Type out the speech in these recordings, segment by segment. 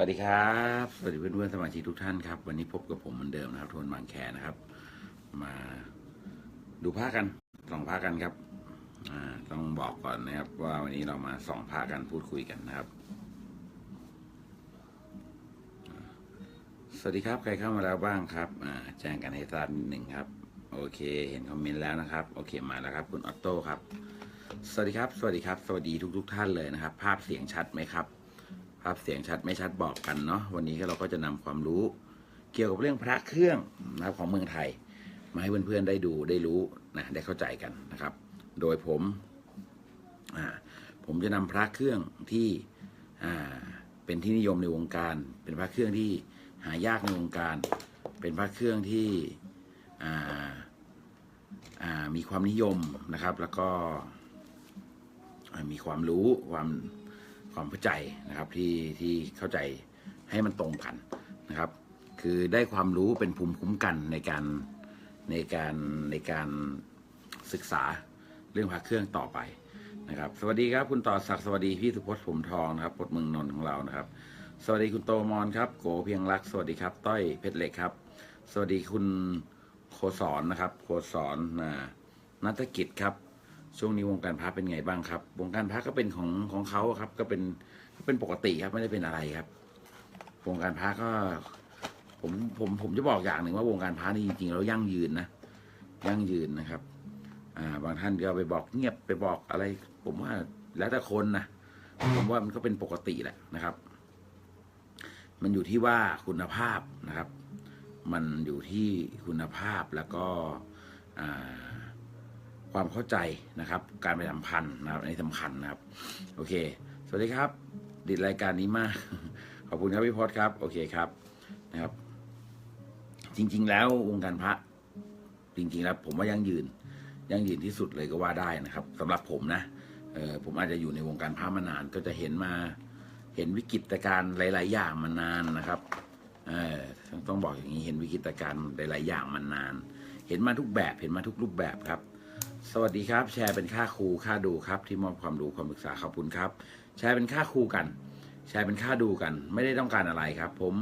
วัสดีครับ สวัสดีเพื่อนๆสมาชิกทุกท่านครับ วันนี้พบกับผมเหมือนเดิมนะครับโทนบางแคนะครับ มาดูภากันส่องภากันครับต้องบอกก่อนนะครับ ว่าวันนี้เรามาส่องภากันพูดคุยกันนะครับ สวัสดีครับใครเข้ามาแล้วบ้างครับแจ้งกันให้ทราบนิดหนึ่งครับ โอเค เห็นคอมเมนต์แล้วนะครับ โอเคมาแล้วครับ คุณออตโต้ครับ สวัสดีครับ สวัสดีครับ สวัสดีทุก ๆ ท่านเลยนะครับ ภาพเสียงชัดไหมครับาพเสียงชัดไม่ชัดบอกกันเนาะวันนี้เราก็จะนำความรู้เกี่ยวกับเรื่องพระเครื่องนะครับของเมืองไทย มาให้เพื่อนๆได้ดูได้รู้นะได้เข้าใจกันนะครับ โดยผมผมจะนำพระเครื่องที่เป็นที่นิยมในวงการ เป็นพระเครื่องที่หายากในวงการ เป็นพระเครื่องที่มีความนิยมนะครับ แล้วก็มีความรู้ความ ความเข้าใจนะครับที่ที่เข้าใจให้มันตรงกันนะครับ คือได้ความรู้เป็นภูมิคุ้มกันในการในการในการศึกษาเรื่องพระเครื่องต่อไปนะครับ สวัสดีครับคุณต่อศักดิ์สวัสดีพี่สุพจน์ผมทองนะครับพดมืองนนท์ของเรานะครับ สวัสดีคุณโตมอนครับโกเพียงรัก สวัสดีครับ ต้อยเพชรเล็กครับ สวัสดีคุณโคสอนนะครับ โคสอนนะนัฐกิจครับ ช่วงนี้วงการพระเป็นไงบ้างครับ วงการพระก็เป็นของของเขาครับ ก็เป็นก็เป็นปกติครับไม่ได้เป็นอะไรครับ วงการพระก็ ผมผมผมจะบอกอย่างหนึ่งว่าวงการพระนี่จริงๆแล้วยั่งยืนนะยั่งยืนนะครับ อ่า บางท่านก็ไปบอกเงียบไปบอกอะไร ผมว่าแล้วแต่คนนะผมว่ามันก็เป็นปกติแหละนะครับ มันอยู่ที่ว่าคุณภาพนะครับ มันอยู่ที่คุณภาพแล้วก็อ่า ความเข้าใจนะครับ การไปทำพันธ์นะครับ อันนี้สำคัญนะครับ โอเค สวัสดีครับ ดิดรายการนี้มาก ขอบคุณครับพี่พศครับ โอเคครับนะครับ จริง ๆ แล้ววงการพระ จริง ๆ แล้ว ผมว่ายังยืน ยังยืนที่สุดเลยก็ว่าได้นะครับสำหรับผมนะเออผมอาจจะอยู่ในวงการพระมานานก็จะเห็นมา เห็นวิกฤตการณ์หลาย ๆ อย่างมานานนะครับเออต้องต้องบอกอย่างนี้เห็นวิกฤตการณ์หลาย ๆ อย่างมานาน เห็นมาทุกแบบเห็นมาทุกรูปแบบครับ สวัสดีครับ แชร์เป็นค่าครูค่าดูครับ ที่มอบความรู้ความปรึกษาขอบคุณครับ แชร์เป็นค่าครูกัน แชร์เป็นค่าดูกัน ไม่ได้ต้องการอะไรครับ ผม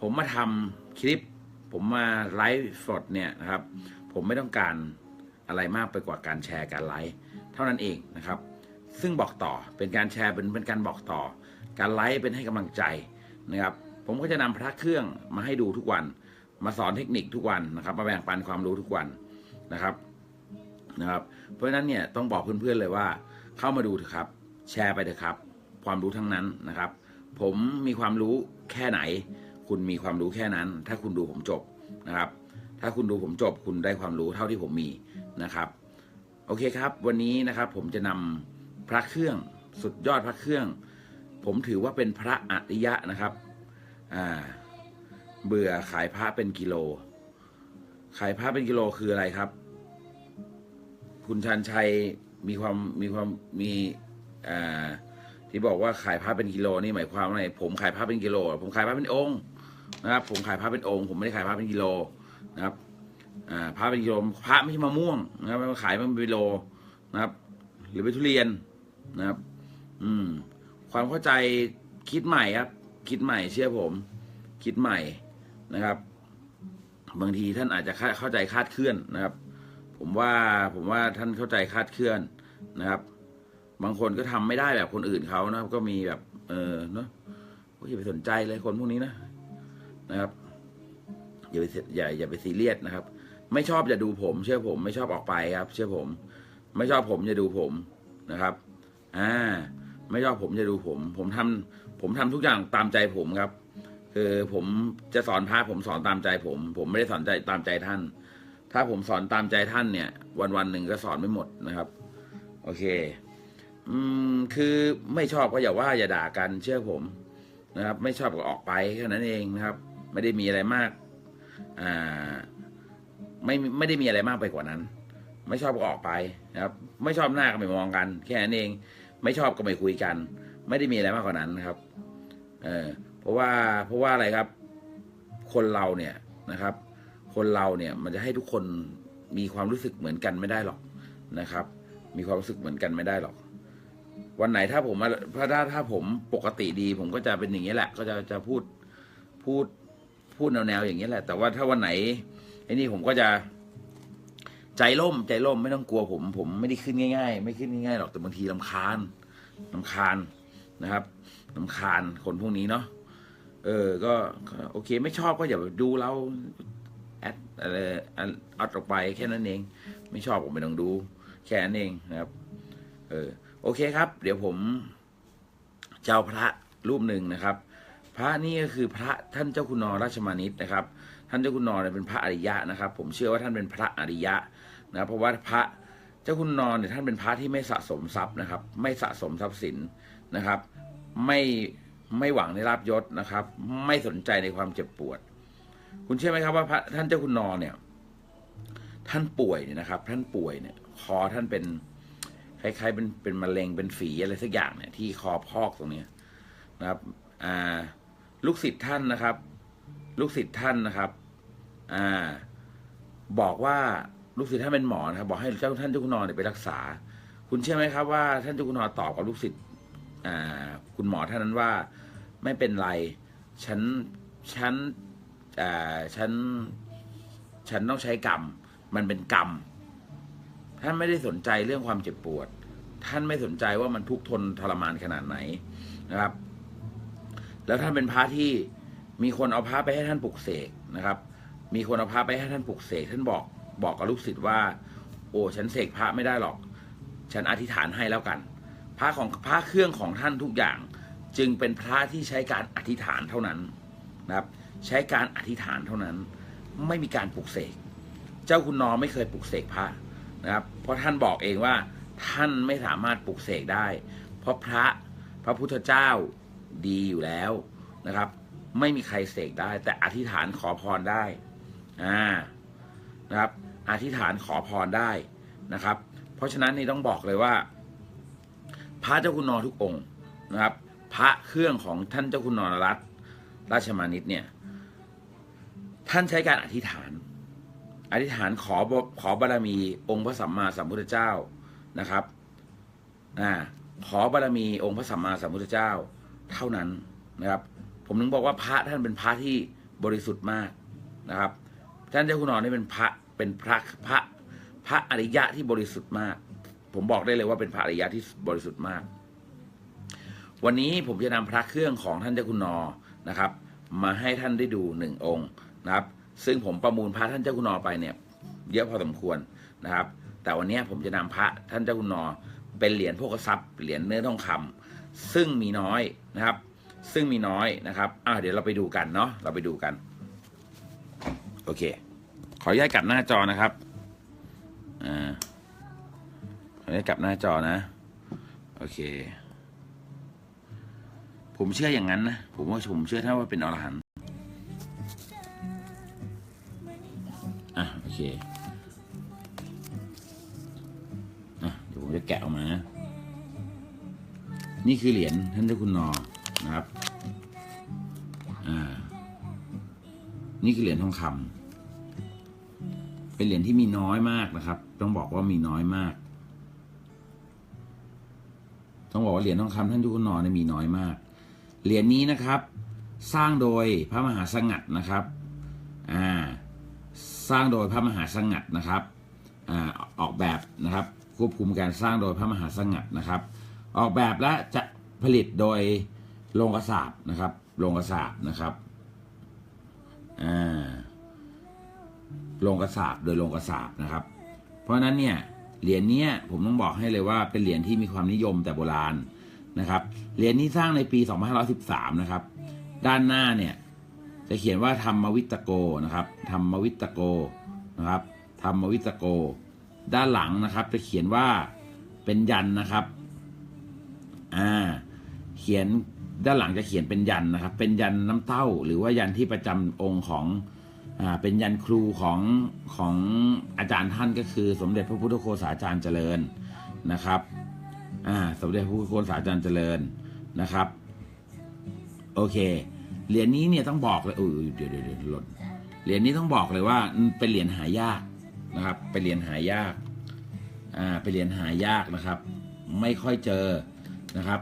ผมมาทำคลิป ผมมาไลฟ์สดเนี่ยนะครับ ผมไม่ต้องการอะไรมากไปกว่าการแชร์การไลฟ์เท่านั้นเองนะครับ ซึ่งบอกต่อเป็นการแชร์เป็นเป็นการบอกต่อ การไลฟ์เป็นให้กำลังใจนะครับ ผมก็จะนำพระเครื่องมาให้ดูทุกวัน มาสอนเทคนิคทุกวันนะครับ มาแบ่งปันความรู้ทุกวันนะครับ นะครับ เพราะฉะนั้นเนี่ยต้องบอกเพื่อนๆเลยว่า เข้ามาดูเถอะครับ แชร์ไปเถอะครับ ความรู้ทั้งนั้นนะครับ ผมมีความรู้แค่ไหน คุณมีความรู้แค่นั้น ถ้าคุณดูผมจบนะครับ ถ้าคุณดูผมจบคุณได้ความรู้เท่าที่ผมมีนะครับ โอเคครับ วันนี้นะครับผมจะนำพระเครื่องสุดยอดพระเครื่อง ผมถือว่าเป็นพระอริยะนะครับอ่าเบื่อขายพระเป็นกิโล ขายพระเป็นกิโลคืออะไรครับ คุณชันชัยมีความมีความมีที่บอกว่าขายผ้าเป็นกิโลนี่หมายความว่าไงผมขายผ้าเป็นกิโล ผมขายผ้าเป็นองค์นะครับ ผมขายผ้าเป็นองค์ ผมไม่ได้ขายผ้าเป็นกิโลนะครับอ่าผ้าเป็นกิโลพระไม่ใช่มะม่วงนะครับมาขายเป็นกิโลนะครับ หรือเป็นทุเรียนนะครับ อืม ความเข้าใจคิดใหม่ครับ คิดใหม่เชื่อผม คิดใหม่นะครับ บางทีท่านอาจจะเข้าใจคาดเคลื่อนนะครับ ผมว่าผมว่าท่านเข้าใจคาดเคลื่อนนะครับ บางคนก็ทำไม่ได้แบบคนอื่นเขานะก็มีแบบ เออเนาะอย่าไปสนใจเลยคนพวกนี้นะนะครับอย่าไปอย่าอย่าไปซีเรียสนะครับ ไม่ชอบอย่าดูผม เชื่อผม ไม่ชอบออกไปครับ เชื่อผม ไม่ชอบผมอย่าดูผมนะครับอ่าไม่ชอบผมอย่าดูผม ผมทำผมทำทุกอย่างตามใจผมครับ คือผมจะสอนพระผมสอนตามใจผม ผมไม่ได้สอนใจตามใจท่าน ถ้าผมสอนตามใจท่านเนี่ย วันวันๆหนึ่งก็สอนไม่หมดนะครับ โอเค อืมคือไม่ชอบก็อย่าว่าอย่าด่ากันเชื่อผมนะครับ ไม่ชอบก็ออกไปแค่นั้นเองนะครับ ไม่ได้มีอะไรมากอ่าไม่ไม่ได้มีอะไรมากไปกว่านั้น ไม่ชอบก็ออกไปนะครับ ไม่ชอบหน้าก็ไม่มองกัน แค่นั้นเอง ไม่ชอบก็ไม่คุยกัน ไม่ได้มีอะไรมากกว่านั้นนะครับ เออเพราะว่าเพราะว่าอะไรครับ คนเราเนี่ยนะครับ คนเราเนี่ยมันจะให้ทุกคนมีความรู้สึกเหมือนกันไม่ได้หรอกนะครับ มีความรู้สึกเหมือนกันไม่ได้หรอก วันไหนถ้าผมถ้าถ้าถ้าผมปกติดี ผมก็จะเป็นอย่างนี้แหละ ก็จะจะพูดพูดพูดแนวแนวๆอย่างนี้แหละ แต่ว่าถ้าวันไหนไอ้นี่ผมก็จะใจล่มใจล่มไม่ต้องกลัวผม ผมไม่ได้ขึ้นง่าย ๆ ไม่ขึ้นง่ายๆหรอกแต่บางทีลำคาญลำคาญนะครับลำคาญคนพวกนี้เนาะเออ ก็ โอเค ไม่ชอบก็อย่าดูเรา แอดอะไรอัดออกไปแค่นั้นเอง ไม่ชอบผมไม่ต้องดู แค่นั้นเองนะครับเออโอเคครับ เดี๋ยวผมเจ้าพระรูปหนึ่งนะครับ พระนี่ก็คือพระท่านเจ้าคุณนอราชมานิตนะครับ ท่านเจ้าคุณนอเนี่ยเป็นพระอริยะนะครับ ผมเชื่อว่าท่านเป็นพระอริยะนะเพราะว่าพระเจ้าคุณนอเนี่ยท่านเป็นพระที่ไม่สะสมทรัพย์นะครับ ไม่สะสมทรัพย์สินนะครับ ไม่ไม่หวังในลาบยศนะครับ ไม่สนใจในความเจ็บปวด คุณเชื่อไหมครับว่าพระท่านเจ้าคุณนอเนี่ย ท่านป่วยเนี่ยนะครับ ท่านป่วยเนี่ย คอท่านเป็นคล้ายๆเป็นเป็นมะเร็งเป็นฝีอะไรสักอย่างเนี่ย ที่คอพอกตรงเนี้ยนะครับอ่าลูกศิษย์ท่านนะครับ ลูกศิษย์ท่านนะครับอ่าบอกว่าลูกศิษย์ท่านเป็นหมอนะครับ บอกให้เจ้าท่านเจ้าคุณนอนเนี่ยไปรักษา คุณเชื่อไหมครับว่าท่านเจ้าคุณนอนตอบกับลูกศิษย์อ่าคุณหมอท่านนั้นว่า ไม่เป็นไรฉันฉัน อ่าฉันฉันต้องใช้กรรม มันเป็นกรรม ท่านไม่ได้สนใจเรื่องความเจ็บปวด ท่านไม่สนใจว่ามันทุกทนทรมานขนาดไหนนะครับ แล้วท่านเป็นพระที่มีคนเอาพระไปให้ท่านปลุกเสกนะครับ มีคนเอาพระไปให้ท่านปลุกเสกท่านบอกบอกกับลูกศิษย์ว่า โอ้ฉันเสกพระไม่ได้หรอก ฉันอธิษฐานให้แล้วกัน พระของพระเครื่องของท่านทุกอย่าง จึงเป็นพระที่ใช้การอธิษฐานเท่านั้นนะครับ ใช้การอธิษฐานเท่านั้น ไม่มีการปลุกเสก เจ้าคุณนอไม่เคยปลุกเสกพระนะครับ เพราะท่านบอกเองว่าท่านไม่สามารถปลุกเสกได้ เพราะพระพระพุทธเจ้าดีอยู่แล้วนะครับ ไม่มีใครเสกได้ แต่อธิษฐานขอพรได้อ่านะครับ อธิษฐานขอพรได้นะครับ เพราะฉะนั้นนี่ต้องบอกเลยว่า พระเจ้าคุณนอทุกองค์นะครับ พระเครื่องของท่านเจ้าคุณนรรัตน์ราชมานิตเนี่ย ท่านใช้การอธิษฐาน อธิษฐานขอบขอบารมีองค์พระสัมมาสัมพุทธเจ้านะครับอ่าขอบารมีองค์พระสัมมาสัมพุทธเจ้า เท่านั้นนะครับ ผมถึงบอกว่าพระท่านเป็นพระที่บริสุทธิ์มากนะครับ ท่านเจ้าคุณนอนนี่เป็นพระเป็นพระพระพระอริยะที่บริสุทธิ์มาก ผมบอกได้เลยว่าเป็นพระอริยะที่บริสุทธิ์มาก วันนี้ผมจะนำพระเครื่องของท่านเจ้าคุณนอนะครับ มาให้ท่านได้ดูหนึ่งองค์ นะครับ ซึ่งผมประมูลพระท่านเจ้าคุณนอไปเนี่ย เยอะพอสมควรนะครับ แต่วันนี้ผมจะนำพระท่านเจ้าคุณนอเป็นเหรียญโภคทรัพย์เหรียญเนื้อทองคำซึ่งมีน้อยนะครับ ซึ่งมีน้อยนะครับอ่าเดี๋ยวเราไปดูกันเนาะเราไปดูกัน โอเค ขออนุญาตกลับหน้าจอนะครับอ่าขออนุญาตกลับหน้าจอนะ โอเคผมเชื่ออย่างนั้นนะ ผมว่าผมเชื่อท่านว่าเป็นอรหันต์ เคอะเดี๋ยวผมจะแกะออกมานะนี่คือเหรียญท่านเจ้าคุณนอนะครับ อ่า นี่คือเหรียญทองคำเป็นเหรียญที่มีน้อยมากนะครับ ต้องบอกว่ามีน้อยมาก ต้องบอกว่าเหรียญทองคำท่านเจ้าคุณนอเนี่ยมีน้อยมาก เหรียญนี้นะครับ สร้างโดยพระมหาสงัดนะครับ อ่า สร้างโดยพระมหาสงัดนะครับอออกแบบนะครับควบคุมการสร้างโดยพระมหาสงัดนะครับ ออกแบบและจะผลิตโดยโรงกระสาบนะครับโรงกระสาบนะครับโรงกระสาบโดยโรงกระสาบนะครับ เพราะฉะนั้นเนี่ยเหรียญนี้ผมต้องบอกให้เลยว่าเป็นเหรียญที่มีความนิยมแต่โบราณนะครับเหรียญนี้สร้างในปี 2513 นะครับ ด้านหน้าเนี่ย จะเขียนว่าธรรมวิตโกนะครับธรรมวิตโกนะครับธรรมวิตโก ด้านหลังนะครับ จะเขียนว่าเป็นยันนะครับอ่าเขียนด้านหลังจะเขียนเป็นยันนะครับ เป็นยันน้ำเต้า หรือว่ายันที่ประจำองค์ของอ่าเป็นยันครูของของอาจารย์ท่านก็คือ สมเด็จพระพุทธโฆษาจารย์เจริญนะครับอ่าสมเด็จพระพุทธโฆษาจารย์เจริญนะครับ โอเค เหรียญนี้เนี่ยต้องบอกเลยเออเดี๋ยวเดี๋ยวเดี๋ยวหล่นเหรียญนี้ต้องบอกเลยว่าเป็นเหรียญหายากนะครับ เป็นเหรียญหายากอ่าเป็นเหรียญหายากนะครับ ไม่ค่อยเจอนะครับ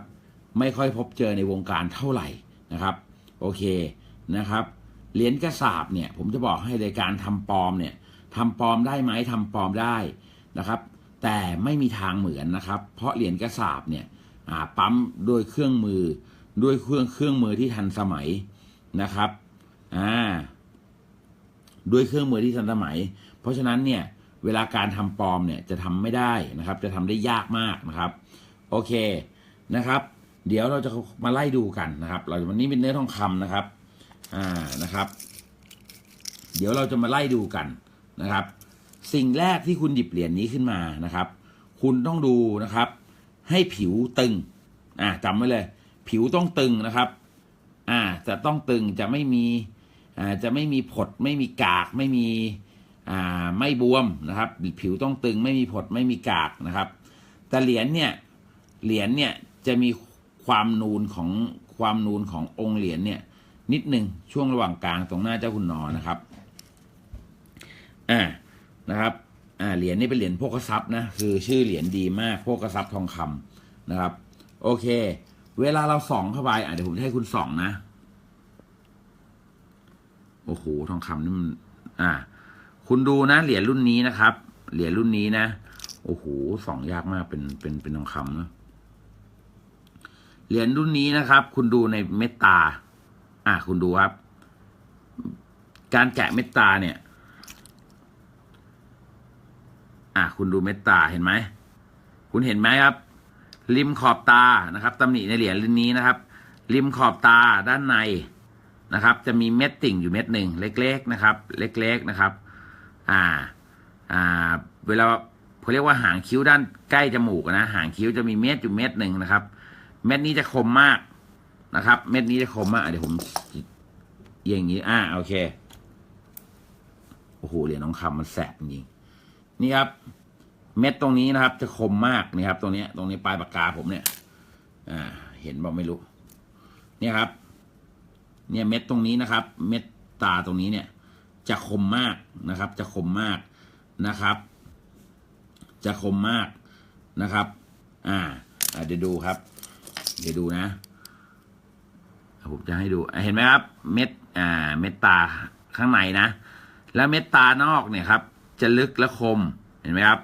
ไม่ค่อยพบเจอในวงการเท่าไหร่นะครับ โอเคนะครับเหรียญกระสาบเนี่ยผมจะบอกให้ในการทำปลอมเนี่ยทำปลอมได้ไหมทำปลอมได้นะครับ แต่ไม่มีทางเหมือนนะครับ เพราะเหรียญกระสาบเนี่ยอ่าปั๊มด้วยเครื่องมือด้วยเครื่องเครื่องมือที่ทันสมัย นะครับอ่าด้วยเครื่องมือที่ทันสมัย เพราะฉะนั้นเนี่ยเวลาการทำปลอมเนี่ยจะทำไม่ได้นะครับ จะทำได้ยากมากนะครับ โอเคนะครับ เดี๋ยวเราจะมาไล่ดูกันนะครับ เราวันนี้เป็นเนื้อทองคำนะครับอ่านะครับ เดี๋ยวเราจะมาไล่ดูกันนะครับ สิ่งแรกที่คุณหยิบเหรียญนี้ขึ้นมานะครับ คุณต้องดูนะครับ ให้ผิวตึงอ่าจำไว้เลย ผิวต้องตึงนะครับ อ่าจะต้องตึงจะไม่มีอ่าจะไม่มีผด ไม่มีกากไม่มีอ่าไม่บวมนะครับ ผิวต้องตึงไม่มีผดไม่มีกากนะครับ แต่เหรียญเนี่ยเหรียญเนี่ยจะมีความนูนของความนูนขององค์เหรียญเนี่ยนิดหนึ่งช่วงระหว่างกลางตรงหน้าเจ้าคุณนอนะครับอ่านะครับอ่าเหรียญนี่เป็นเหรียญโภคทรัพย์นะคือชื่อเหรียญดีมากโภคทรัพย์ทองคำนะครับ โอเค เวลาเราส่องเข้าไปอะเดี๋ยวผมจะให้คุณส่องนะ โอ้โหทองคำนี่มันอ่าคุณดูนะเหรียญรุ่นนี้นะครับ เหรียญรุ่นนี้นะ โอ้โหส่องยากมากเป็นเป็นเป็นทองคำนะเหรียญรุ่นนี้นะครับ คุณดูในเมตตา อะคุณดูครับ การแกะเมตตาเนี่ย อะคุณดูเมตตาเห็นไหม คุณเห็นไหมครับ ริมขอบตานะครับตำหนิในเหรียญรุ่นนี้นะครับ ริมขอบตาด้านในนะครับ จะมีเม็ดติ่งอยู่เม็ดหนึ่งเล็ก ๆนะครับ เล็ก ๆนะครับ อ่าอ่าเวลาเขาเรียกว่าหางคิ้วด้านใกล้จมูกนะหางคิ้วจะมีเม็ดอยู่เม็ดหนึ่งนะครับ เม็ดนี้จะคมมากนะครับ เม็ดนี้จะคมมากเดี๋ยวผมเอียงอย่างนี้อ่าโอเคโอ้โหเหรียญทองคำมันแสบจริงๆนี่ครับ เม็ดตรงนี้นะครับ จะคมมากนี่ครับ ตรงนี้ตรงนี้ปลายปากกาผมเนี่ย อ่า เห็นบอกไม่รู้ เนี่ยครับ เนี่ยเม็ดตรงนี้นะครับ เม็ดตาตรงนี้เนี่ย จะคมมากนะครับ จะคมมากนะครับ จะคมมากนะครับ อ่าเดี๋ยวดูครับ เดี๋ยวดูนะผมจะให้ดูเห็นไหมครับ เม็ดอ่า เม็ดตาข้างในนะ แล้วเม็ดตานอกเนี่ยครับ จะลึกและคมเห็นไหมครับ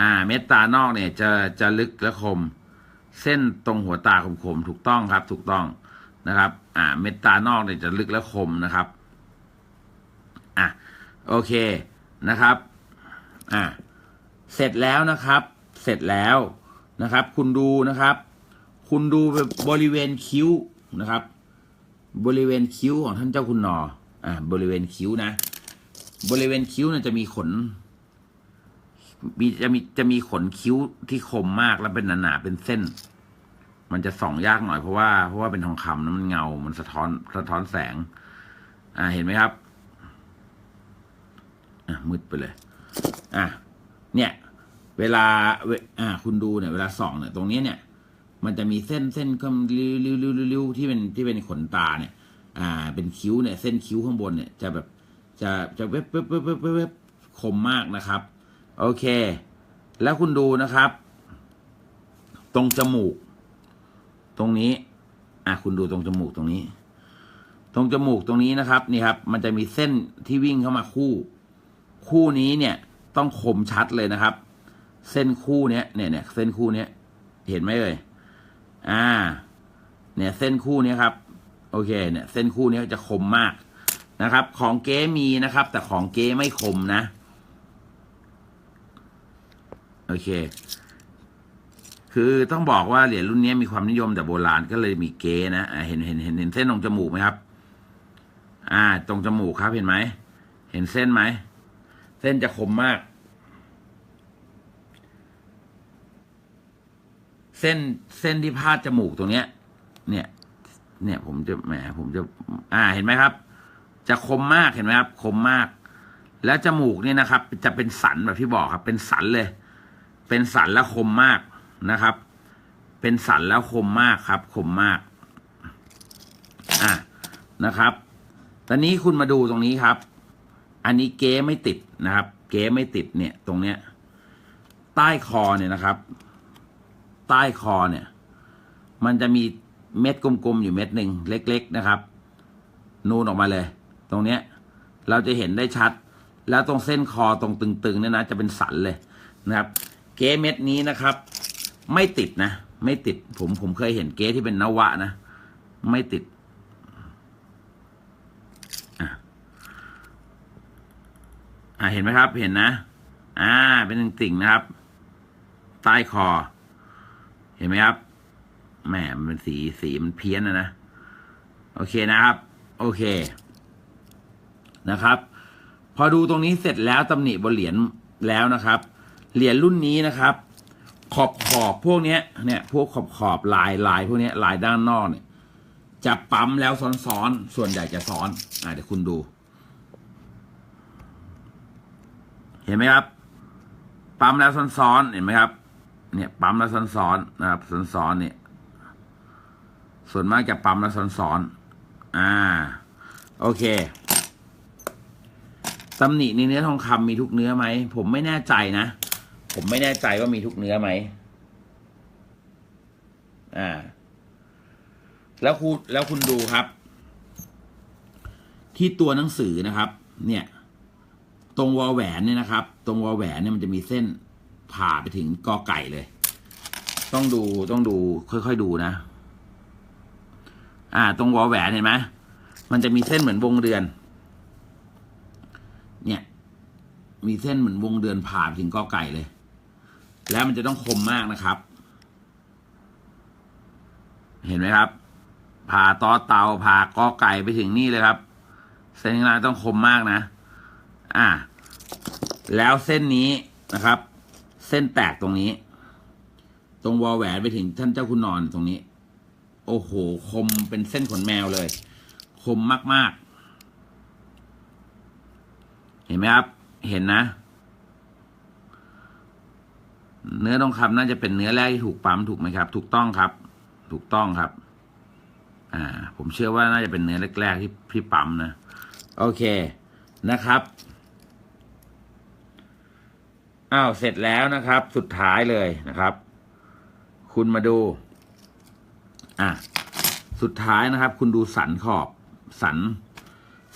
อ่า เม็ดตานอกเนี่ยจะจะลึกและคม เส้นตรงหัวตาคมๆถูกต้องครับ ถูกต้องนะครับ อ่า เม็ดตานอกเนี่ยจะลึกและคมนะครับ อะโอเคนะครับ อ่าเสร็จแล้วนะครับ เสร็จแล้วนะครับ คุณดูนะครับ คุณดูบริเวณคิ้วนะครับ บริเวณคิ้วของท่านเจ้าคุณนออ่าบริเวณคิ้วนะ บริเวณคิ้วเนี่ยจะมีขน มีจะมีจะมีขนคิ้วที่คมมากแล้วเป็นหนาๆเป็นเส้น มันจะส่องยากหน่อยเพราะว่าเพราะว่าเป็นทองคำนะมันเงา มันสะท้อนสะท้อนแสง อ่าเห็นไหมครับอะมืดไปเลย อะเนี่ย เวลาเวอ่าคุณดูเนี่ยเวลาส่องเนี่ยตรงนี้เนี่ย มันจะมีเส้นเส้นคำริ้วริ้วริ้วริ้วริ้วที่เป็นที่เป็นขนตาเนี่ย อ่า เป็นคิ้วเนี่ย เส้นคิ้วข้างบนเนี่ยจะแบบจะจะเว็บเว็บเว็บเว็บเว็บเว็บคมมากนะครับ โอเค แล้วคุณดูนะครับ ตรงจมูก ตรงนี้ อะคุณดูตรงจมูกตรงนี้ ตรงจมูกตรงนี้นะครับ นี่ครับ มันจะมีเส้นที่วิ่งเข้ามาคู่ คู่นี้เนี่ย ต้องคมชัดเลยนะครับ เส้นคู่เนี้ยเนี่ยเนี่ยเส้นคู่เนี้ยเห็นไหมเอ่ยอ่า เนี่ยเส้นคู่เนี้ยครับ โอเค เนี่ย เส้นคู่เนี้ยจะคมมากนะครับ ของเก๊มีนะครับ แต่ของเก๊ไม่คมนะ โอเค คือต้องบอกว่าเหรียญรุ่นนี้มีความนิยมแต่โบราณก็เลยมีเก๊นะเห็นเห็นเห็นเห็นเส้นตรงจมูกไหมครับ อ่า ตรงจมูกครับเห็นไหม เห็นเส้นไหม เส้นจะคมมาก เส้นเส้นที่พาดจมูกตรงเนี้ย เนี่ย เนี่ยผมจะแหมผมจะ อ่า เห็นไหมครับ จะคมมากเห็นไหมครับ คมมาก แล้วจมูกเนี่ยนะครับ จะเป็นสันแบบที่บอกครับ เป็นสันเลย เป็นสันแล้วคมมากนะครับ เป็นสันแล้วคมมากครับคมมาก อะนะครับ ตอนนี้คุณมาดูตรงนี้ครับ อันนี้เก๊ไม่ติดนะครับ เก๊ไม่ติดเนี่ย ตรงเนี้ย ใต้คอเนี่ยนะครับ ใต้คอเนี่ย มันจะมีเม็ดกลมๆอยู่เม็ดหนึ่งเล็ก ๆนะครับ นูนออกมาเลย ตรงเนี้ย เราจะเห็นได้ชัด แล้วตรงเส้นคอตรงตึงๆเนี่ยนะจะเป็นสันเลยนะครับ เก๊เม็ดนี้นะครับ ไม่ติดนะ ไม่ติดผมผมเคยเห็นเก๊ที่เป็นนวะนะ ไม่ติดอะอะเห็นไหมครับเห็นนะ อ่า เป็นติ่งนะครับ ใต้คอ เห็นไหมครับแหมมันเป็นสีสีมันเพี้ยนนะนะ โอเคนะครับ โอเคนะครับ พอดูตรงนี้เสร็จแล้วตำหนิบนเหรียญแล้วนะครับ เหรียญรุ่นนี้นะครับ ขอบขอบพวกเนี้ยเนี่ยพวกขอบขอบลายลายพวกเนี้ยลายด้านนอกเนี่ยจะปั๊มแล้วซ้อนๆ ส่วนใหญ่จะซ้อนอ่าเดี๋ยวคุณดู เห็นไหมครับ ปั๊มแล้วซ้อนๆเห็นไหมครับ เนี่ย ปั๊มแล้วซ้อนๆนะครับซ้อนๆเนี่ย ส่วนมากจะปั๊มแล้วซ้อนๆอ่า โอเคตำหนิในเนื้อทองคำมีทุกเนื้อไหม ผมไม่แน่ใจนะ ผมไม่แน่ใจว่ามีทุกเนื้อไหม อ่า แล้วคุณแล้วคุณดูครับ ที่ตัวหนังสือนะครับ เนี่ย ตรงวอลแหวนเนี่ยนะครับ ตรงวอลแหวนเนี่ยมันจะมีเส้นผ่าไปถึงกอไก่เลย ต้องดูต้องดู ค่อยๆดูนะ อ่า ตรงวอลแหวนเห็นไหมมันจะมีเส้นเหมือนวงเดือน เนี่ย มีเส้นเหมือนวงเดือนผ่าไปถึงกอไก่เลย แล้วมันจะต้องคมมากนะครับ เห็นไหมครับ ผ่าตอเตาผ่ากอไก่ไปถึงนี่เลยครับ เส้นข้างล่างต้องคมมากนะ อ่า แล้วเส้นนี้นะครับ เส้นแตกตรงนี้ ตรงวอลแหวนไปถึงท่านเจ้าคุณนอนตรงนี้ โอ้โห คมเป็นเส้นขนแมวเลย คมมาก ๆ เห็นไหมครับ เห็นนะ เนื้อทองคำน่าจะเป็นเนื้อแรกที่ถูกปั๊มถูกไหมครับ ถูกต้องครับ ถูกต้องครับ อ่า ผมเชื่อว่าน่าจะเป็นเนื้อแรกๆที่พี่ปั๊มนะ โอเคนะครับอ้าวเสร็จแล้วนะครับ สุดท้ายเลยนะครับ คุณมาดู อะสุดท้ายนะครับ คุณดูสันขอบ สัน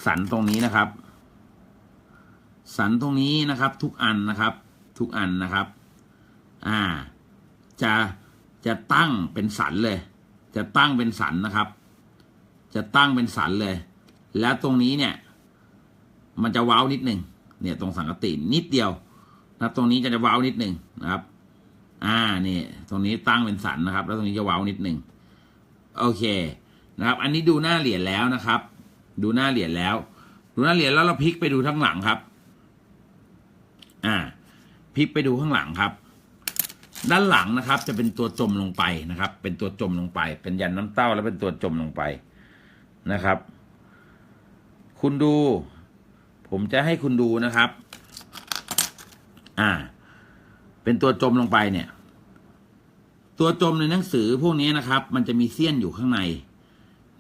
สันตรงนี้นะครับ สันตรงนี้นะครับ ทุกอันนะครับ ทุกอันนะครับ อ่า จะจะตั้งเป็นสันเลย จะตั้งเป็นสันนะครับ จะตั้งเป็นสันเลย แล้วตรงนี้เนี่ย มันจะเว้านิดหนึ่งเนี่ยตรงสังกตินิดเดียวนะตรงนี้จะจะเว้านิดหนึ่งนะครับ อ่านี่ตรงนี้ตั้งเป็นสันนะครับ แล้วตรงนี้จะเว้านิดหนึ่งโอเคนะครับ อันนี้ดูหน้าเหรียญแล้วนะครับ ดูหน้าเหรียญแล้ว ดูหน้าเหรียญแล้วเราพลิกไปดูข้างหลังครับ อ่าพลิกไปดูข้างหลังครับ ด้านหลังนะครับ จะเป็นตัวจมลงไปนะครับ เป็นตัวจมลงไป เป็นยันน้ำเต้าแล้วเป็นตัวจมลงไปนะครับ คุณดู ผมจะให้คุณดูนะครับ อ่า เป็นตัวจมลงไปเนี่ย ตัวจมในหนังสือพวกนี้นะครับ มันจะมีเสี้ยนอยู่ข้างใน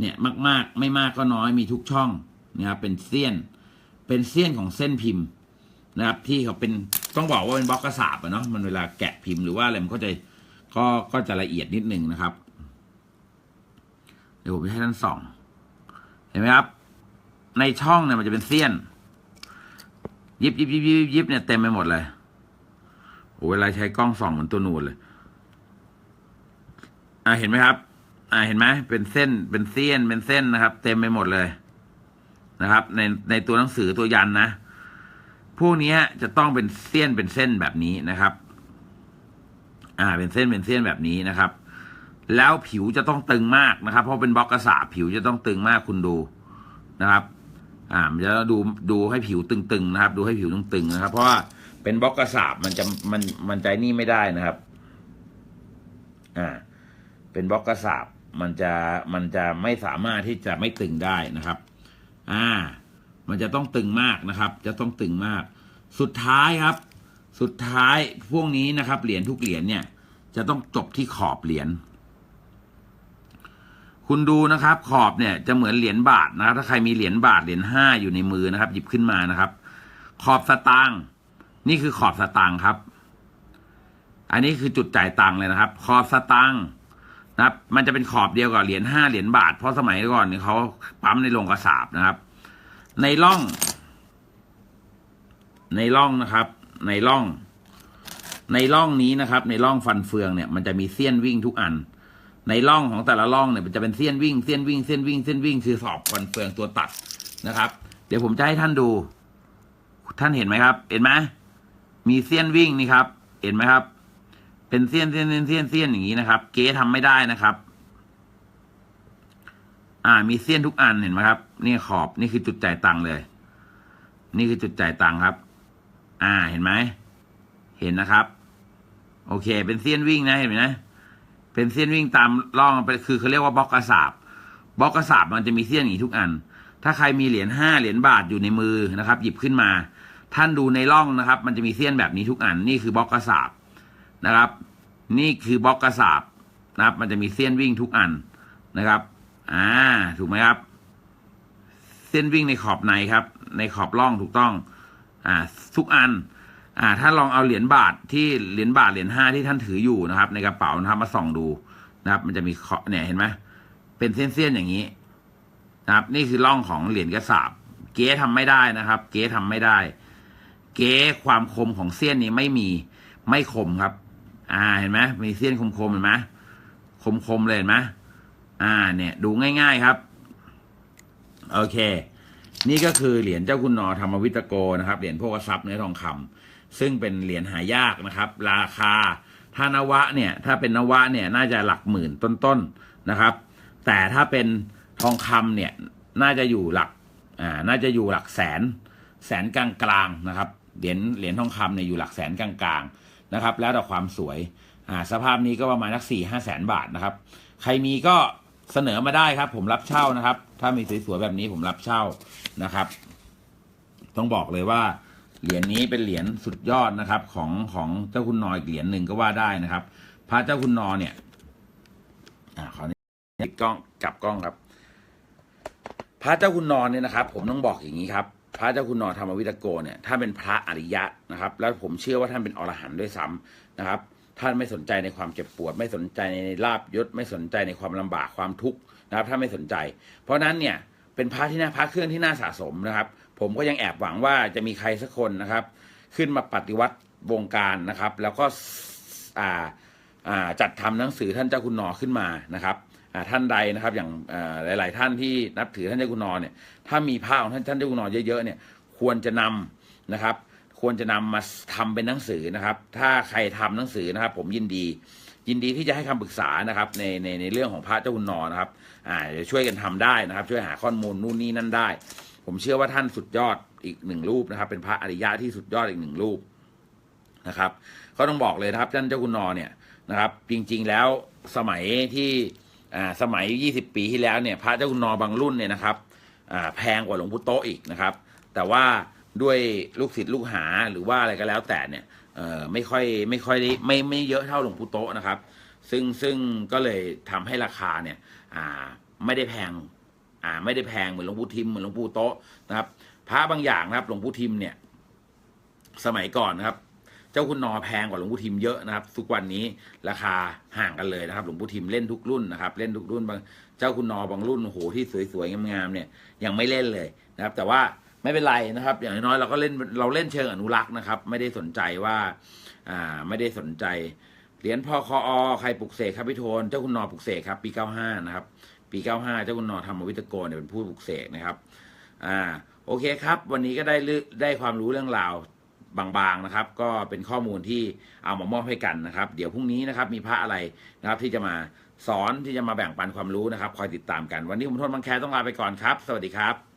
เนี่ยมาก ๆ ไม่มากก็น้อยมีทุกช่องนะครับเป็นเสี้ยน เป็นเสี้ยนของเส้นพิมพ์นะครับ ที่เขาเป็น ต้องบอกว่าเป็นบล็อกกระสาบอะเนาะมันเวลาแกะพิมพ์หรือว่าอะไรมันก็จะก็ก็จะละเอียดนิดนึงนะครับ เดี๋ยวผมจะให้ท่านส่อง เห็นไหมครับ ในช่องเนี่ยมันจะเป็นเสี้ยน ยิบยิบยิบยิบยิบเนี่ยเต็มไปหมดเลยโอ้เวลาใช้กล้องส่องเหมือนตัวนูนเลย อ่าเห็นไหมครับ อ่าเห็นไหมเป็นเส้นเป็นเสี้ยนเป็นเส้นนะครับ เต็มไปหมดเลยนะครับ ในในตัวหนังสือตัวยันนะ พวกนี้จะต้องเป็นเส้นเป็นเส้นแบบนี้นะครับ อ่า เป็นเส้นเป็นเส้นแบบนี้นะครับ แล้วผิวจะต้องตึงมากนะครับ เพราะเป็นบล็อกกระสาบผิวจะต้องตึงมากคุณดูนะครับ อ่ามันจะดูดูให้ผิวตึงๆนะครับ ดูให้ผิวตึงๆนะครับ เพราะว่าเป็นบล็อกกระสาบมันจะมันมันใจนี่ไม่ได้นะครับ อ่า เป็นบล็อกกระสาบมันจะมันจะไม่สามารถที่จะไม่ตึงได้นะครับ อ่า มันจะต้องตึงมากนะครับ จะต้องตึงมาก สุดท้ายครับ สุดท้ายพวกนี้นะครับ เหรียญทุกเหรียญเนี่ย จะต้องจบที่ขอบเหรียญคุณดูนะครับ ขอบเนี่ยจะเหมือนเหรียญบาทนะครับ ถ้าใครมีเหรียญบาทเหรียญห้าอยู่ในมือนะครับ หยิบขึ้นมานะครับ ขอบสตางค์นี่คือขอบสตางค์ครับ อันนี้คือจุดจ่ายตังค์เลยนะครับ ขอบสตางค์นะครับ มันจะเป็นขอบเดียวกับเหรียญห้าเหรียญบาท เพราะสมัยก่อนเนี่ยเขาปั๊มในโรงกระสาบนะครับ ในร่อง ในร่องนะครับ ในร่อง ในร่องนี้นะครับ ในร่องฟันเฟืองเนี่ยมันจะมีเสี้ยนวิ่งทุกอัน ในร่องของแต่ละร่องเนี่ยมันจะเป็นเสี้ยนวิ่งเสี้ยนวิ่งเสี้ยนวิ่งเสี้ยนวิ่งคือสอบฟันเฟืองตัวตัดนะครับ เดี๋ยวผมจะให้ท่านดู ท่านเห็นไหมครับ เห็นไหมมีเสี้ยนวิ่งนี่ครับ เห็นไหมครับ เป็นเสี้ยนเสี้ยนเสี้ยนเสี้ยนเสี้ยนอย่างนี้นะครับ เก๊ทำไม่ได้นะครับ อ่า มีเสี้ยนทุกอันเห็นไหมครับ นี่ขอบนี่คือจุดจ่ายตังค์เลย นี่คือจุดจ่ายตังค์ครับ อ่าเห็นไหมเห็นนะครับ โอเค เป็นเสี้ยนวิ่งนะเห็นไหมนะเป็นเส้นวิ่งตามร่องไปคือเขาเรียกว่าบล็อกกระสาบบล็อกกระสาบมันจะมีเส้นอย่างนี้ทุกอัน ถ้าใครมีเหรียญห้าเหรียญบาทอยู่ในมือนะครับ หยิบขึ้นมา ท่านดูในร่องนะครับ มันจะมีเส้นแบบนี้ทุกอัน นี่คือบล็อกกระสาบนะครับ นี่คือบล็อกกระสาบนะครับ มันจะมีเส้นวิ่งทุกอันนะครับ อ่า ถูกไหมครับ เส้นวิ่งในขอบในครับ ในขอบร่องถูกต้อง อ่า ทุกอัน อ่า ถ้าลองเอาเหรียญบาทที่เหรียญบาทเหรียญห้าที่ท่านถืออยู่นะครับ ในกระเป๋านะครับ มาส่องดูนะครับ มันจะมีเคาะเนี่ยเห็นไหมเป็นเส้นๆอย่างนี้ นะครับ นี่คือร่องของเหรียญกระสาบ เก๊ทำไม่ได้นะครับ เก๊ทำไม่ได้ เก๊ความคมของเส้นนี้ไม่มีไม่คมครับ อ่าเห็นไหมมีเส้นคมๆเห็นไหมคมๆเลยเห็นไหม อ่าเนี่ยดูง่ายๆครับ โอเค นี่ก็คือเหรียญเจ้าคุณนอธรรมวิตโกนะครับ เหรียญโภคทรัพย์เนื้อทองคำซึ่งเป็นเหรียญหายากนะครับ ราคาถ้านวะเนี่ย ถ้าเป็นนวะเนี่ยน่าจะหลักหมื่นต้นๆนะครับ แต่ถ้าเป็นทองคำเนี่ยน่าจะอยู่หลักอ่าน่าจะอยู่หลักแสน แสนกลางๆนะครับ เหรียญเหรียญทองคำเนี่ยอยู่หลักแสนกลางๆนะครับ แล้วแต่ความสวยอ่าสภาพนี้ก็ประมาณสักสี่ห้าแสนบาทนะครับ ใครมีก็ เสนอมาได้ครับ ผมรับเช่านะครับ ถ้ามีสวยๆแบบนี้ผมรับเช่านะครับ ต้องบอกเลยว่าเหรียญนี้เป็นเหรียญสุดยอดนะครับ ของของเจ้าคุณนออีกเหรียญหนึ่งก็ว่าได้นะครับ พระเจ้าคุณนอเนี่ย อ่าขอนี้กล้องกลับกล้องครับ พระเจ้าคุณนอนเนี่ยนะครับ ผมต้องบอกอย่างนี้ครับ พระเจ้าคุณนอนธรรมวิตโกเนี่ยถ้าเป็นพระอริยะนะครับ แล้วผมเชื่อว่าท่านเป็นอรหันต์ด้วยซ้ำนะครับ ท่านไม่สนใจในความเจ็บปวด ไม่สนใจในลาบยศ ไม่สนใจในความลำบากความทุกข์นะครับท่านไม่สนใจ เพราะฉะนั้นเนี่ยเป็นพระที่น่าพระเครื่องที่น่าสะสมนะครับ ผมก็ยังแอบหวังว่าจะมีใครสักคนนะครับ ขึ้นมาปฏิวัติวงการนะครับ แล้วก็อ่าอ่าจัดทำหนังสือท่านเจ้าคุณนอขึ้นมานะครับท่านใดนะครับอย่างอ่าหลาย ๆ ท่านที่นับถือท่านเจ้าคุณนอเนี่ยถ้ามีผ้าของท่านท่านเจ้าคุณนอเยอะ ๆ เนี่ยควรจะนำนะครับ ควรจะนำมาทำเป็นหนังสือนะครับ ถ้าใครทำหนังสือนะครับ ผมยินดี ยินดีที่จะให้คำปรึกษานะครับ ในในในเรื่องของพระเจ้าคุณนอนะครับ อ่าเดี๋ยวช่วยกันทำได้นะครับ ช่วยหาข้อมูลนู่นนี่นั่นได้ ผมเชื่อว่าท่านสุดยอดอีกหนึ่งรูปนะครับ เป็นพระอริยะที่สุดยอดอีกหนึ่งรูปนะครับ ก็ต้องบอกเลยนะครับท่านเจ้าคุณนอเนี่ยนะครับ จริงๆแล้วสมัยที่อ่าสมัย 20 ปีที่แล้วเนี่ย พระเจ้าคุณนอบางรุ่นเนี่ยนะครับอ่าแพงกว่าหลวงปู่โตอีกนะครับ แต่ว่า ด้วยลูกศิษย์ลูกหาหรือว่าอะไรก็แล้วแต่เนี่ยเออไม่ค่อยไม่ค่อยได้ไม่ไม่เยอะเท่าหลวงปู่โตะนะครับ ซึ่งซึ่งก็เลยทำให้ราคาเนี่ยอ่าไม่ได้แพงอ่าไม่ได้แพงเหมือนหลวงปู่ทิมเหมือนหลวงปู่โตะนะครับพระบางอย่างนะครับหลวงปู่ทิมเนี่ยสมัยก่อนนะครับ เจ้าคุณนอแพงกว่าหลวงปู่ทิมเยอะนะครับ ทุกวันนี้ราคาห่างกันเลยนะครับ หลวงปู่ทิมเล่นทุกรุ่นนะครับ เล่นทุกรุ่นบางเจ้าคุณนอบางรุ่นโอ้โหที่สวยๆงามๆเนี่ยยังไม่เล่นเลยนะครับ แต่ว่า ไม่เป็นไรนะครับ อย่างน้อยเราก็เล่นเราเล่นเชิงอนุรักษ์นะครับ ไม่ได้สนใจว่าอ่าไม่ได้สนใจเหรียญพอคอใครปลุกเสกครับพี่โทนเจ้าคุณนอปลุกเสกครับ ปี 95 นะครับ ปี 95 เจ้าคุณนอธรรมวิตโกเนี่ยเป็นผู้ปลุกเสกนะครับอ่าโอเคครับ วันนี้ก็ได้ได้ความรู้เรื่องราวบางๆนะครับ ก็เป็นข้อมูลที่เอามามอบให้กันนะครับ เดี๋ยวพรุ่งนี้นะครับมีพระอะไรนะครับที่จะมาสอนที่จะมาแบ่งปันความรู้นะครับ คอยติดตามกัน วันนี้ผมทนบางแคต้องลาไปก่อนครับ สวัสดีครับ